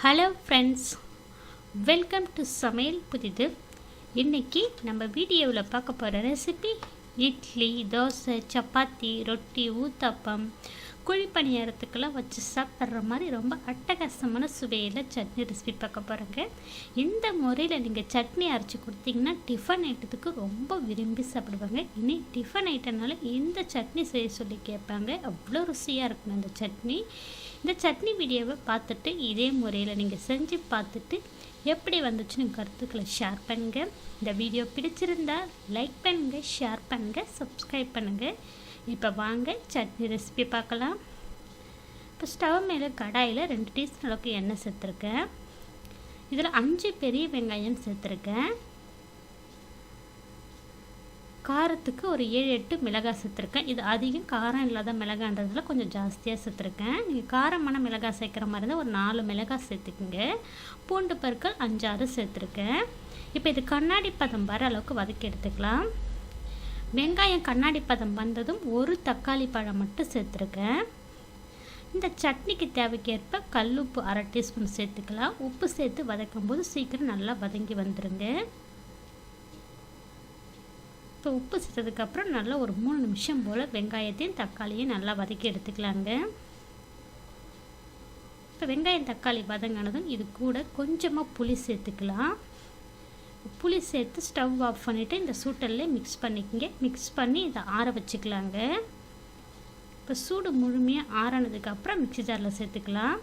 Hello friends welcome to சமையல் புதிது. இன்றைக்கி நம்ம வீடியோவில் பார்க்க போகிற ரெசிபி இட்லி தோசை சப்பாத்தி ரொட்டி ஊத்தப்பம் குழிப்பணியாரத்துக்கெல்லாம் வச்சு சாப்பிட்ற மாதிரி ரொம்ப அட்டகாசமான சுவையில் சட்னி ரெசிபி பார்க்க போகிறோங்க இந்த முறையில் நீங்கள் சட்னி அரைச்சி கொடுத்தீங்கன்னா டிஃபன் ஐட்டத்துக்கு ரொம்ப விரும்பி சாப்பிடுவாங்க. இனி டிஃபன் ஐட்டனால இந்த சட்னி செய்ய சொல்லி கேட்பாங்க? அவ்வளோ ருசியாக இருக்கும் அந்த சட்னி. இந்த சட்னி வீடியோவை பார்த்துட்டு இதே முறையில் நீங்கள் செஞ்சு பார்த்துட்டு எப்படி வந்துச்சுன்னு கருத்துக்களை ஷேர் பண்ணுங்கள் இந்த வீடியோ பிடிச்சிருந்தா லைக் பண்ணுங்கள் ஷேர் பண்ணுங்கள் சப்ஸ்கிரைப் பண்ணுங்கள் இப்போ வாங்க சட்னி ரெசிபி பார்க்கலாம். இப்போ ஸ்டவ் மேலே கடாயில் ரெண்டு டீஸ்பூன் அளவுக்கு எண்ணெய் சேர்த்துருக்கேன். இதில் அஞ்சு பெரிய வெங்காயம் சேர்த்துருக்கேன். காரத்துக்கு ஒரு ஏழு எட்டு மிளகாய் சேர்த்துருக்கேன். இது அதிகம் காரம் இல்லாத மிளகான்றதுல கொஞ்சம் ஜாஸ்தியாக சேர்த்துருக்கேன். நீங்கள் காரமான மிளகாய் சேர்க்குற மாதிரி இருந்தால் ஒரு நாலு மிளகாய் சேர்த்துக்குங்க. பூண்டு பருக்கள் அஞ்சாறு சேர்த்துருக்கேன். இப்போ இது கண்ணாடி பதம் வர அளவுக்கு வதக்கி எடுத்துக்கலாம். வெங்காயம் கண்ணாடி பதம் வந்ததும் ஒரு தக்காளி பழம் மட்டும் சேர்த்துருக்கேன். இந்த சட்னிக்கு தேவைக்கேற்ப கல்லுப்பு அரை டீஸ்பூன் சேர்த்துக்கலாம். உப்பு சேர்த்து வதக்கும் போது சீக்கிரம் நல்லா வதங்கி வந்துடுங்க இப்போ உப்பு சேர்த்ததுக்கப்புறம் நல்லா ஒரு மூணு நிமிஷம் போல் வெங்காயத்தையும் தக்காளியும் நல்லா வதக்கி எடுத்துக்கலாங்க. இப்போ வெங்காயம் தக்காளி வதங்கினதும் இது கூட கொஞ்சமாக புளி சேர்த்துக்கலாம். புளி சேர்த்து ஸ்டவ் ஆஃப் பண்ணிவிட்டு இந்த சூட்டல்லே மிக்ஸ் பண்ணிக்கோங்க. மிக்ஸ் பண்ணி இதை ஆற வச்சுக்கலாங்க. இப்போ சூடு முழுமையாக ஆறானதுக்கப்புறம் மிக்சி ஜாரில் சேர்த்துக்கலாம்.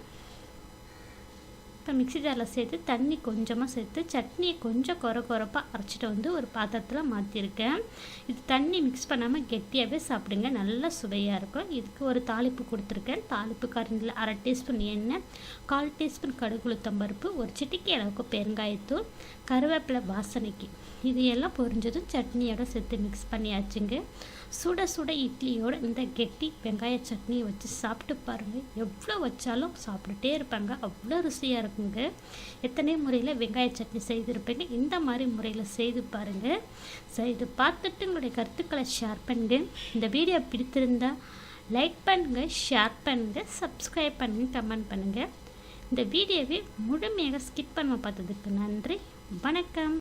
இப்போ மிக்சி ஜாரில் சேர்த்து தண்ணி கொஞ்சமாக சேர்த்து சட்னியை கொஞ்சம் குறை குறைப்பாக அரைச்சிட்டு வந்து ஒரு பாத்திரத்தில் மாற்றிருக்கேன் இது தண்ணி மிக்ஸ் பண்ணாமல் கெட்டியாகவே சாப்பிடுங்க. நல்லா சுவையாக இருக்கும். இதுக்கு ஒரு தாளிப்பு கொடுத்துருக்கேன். தாளிப்பு கரண்டில் அரை டீஸ்பூன் எண்ணெய் கால் டீஸ்பூன் கடுகுளுத்தம் பருப்பு ஒரு சிட்டிக்கு அளவுக்கு பெருங்காயத்தூள் கருவேப்பிலை வாசனைக்கு. இது எல்லாம் பொரிஞ்சதும் சட்னியோட சேர்த்து மிக்ஸ் பண்ணியாச்சுங்க. சுட சுட இட்லியோட இந்த கெட்டி வெங்காய சட்னியை வச்சு சாப்பிட்டு பாருங்கள் எவ்வளோ வச்சாலும் சாப்பிட்டுட்டே இருப்பாங்க. அவ்வளோ ருசியாக இருக்கும். பாருங்க. எத்தனை முறையில் வெங்காய சட்னி செய்திருப்பீங்க? இந்த மாதிரி முறையில் செய்து பாருங்கள் செய்து பார்த்துட்டு உங்களுடைய கருத்துக்களை ஷேர் பண்ணுங்க. இந்த வீடியோ பிடித்திருந்தா லைக் பண்ணுங்கள் ஷேர் பண்ணுங்கள் சப்ஸ்கிரைப் பண்ணுங்கள் கமெண்ட் பண்ணுங்கள் இந்த வீடியோவை முழுமையாக ஸ்கிப் பண்ண பார்த்ததுக்கு நன்றி. வணக்கம்.